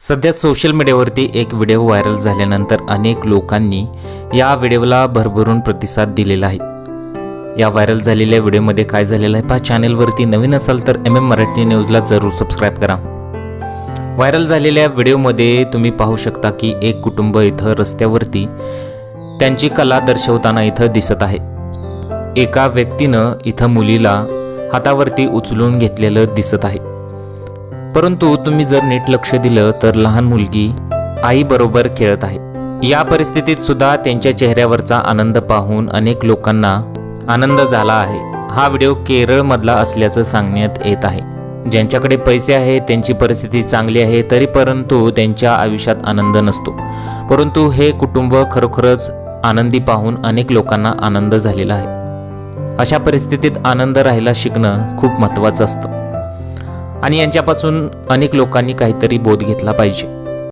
सध्या सोशल मीडियावरती एक व्हिडिओ व्हायरल झाल्यानंतर अनेक लोकांनी या व्हिडिओला भरभरून प्रतिसाद दिलेला आहे. या व्हायरल झालेल्या व्हिडिओमध्ये काय झालेलं आहे? पहा चॅनेलवरती नवीन असाल तर एम एम मराठी न्यूजला जरूर सबस्क्राईब करा. व्हायरल झालेल्या व्हिडिओमध्ये तुम्ही पाहू शकता की एक कुटुंब इथं रस्त्यावरती त्यांची कला दर्शवताना इथं दिसत आहे. एका व्यक्तीनं इथं मुलीला हातावरती उचलून घेतलेलं दिसत आहे. परंतु तुम्ही जर नीट लक्ष दिलं तर लहान मुलगी आईबरोबर खेळत आहे. या परिस्थितीत सुद्धा त्यांच्या चेहऱ्यावरचा आनंद पाहून अनेक लोकांना आनंद झाला आहे. हा व्हिडिओ केरळमधला असल्याचं सांगण्यात येत आहे. ज्यांच्याकडे पैसे आहेत त्यांची परिस्थिती चांगली आहे तरी परंतु त्यांच्या आयुष्यात आनंद नसतो. परंतु हे कुटुंब खरोखरच आनंदी पाहून अनेक लोकांना आनंद झालेला आहे. अशा परिस्थितीत आनंद राहायला शिकणं खूप महत्त्वाचं असतं. आणि यांच्यापासून अनेक लोकांनी काहीतरी बोध घेतला पाहिजे.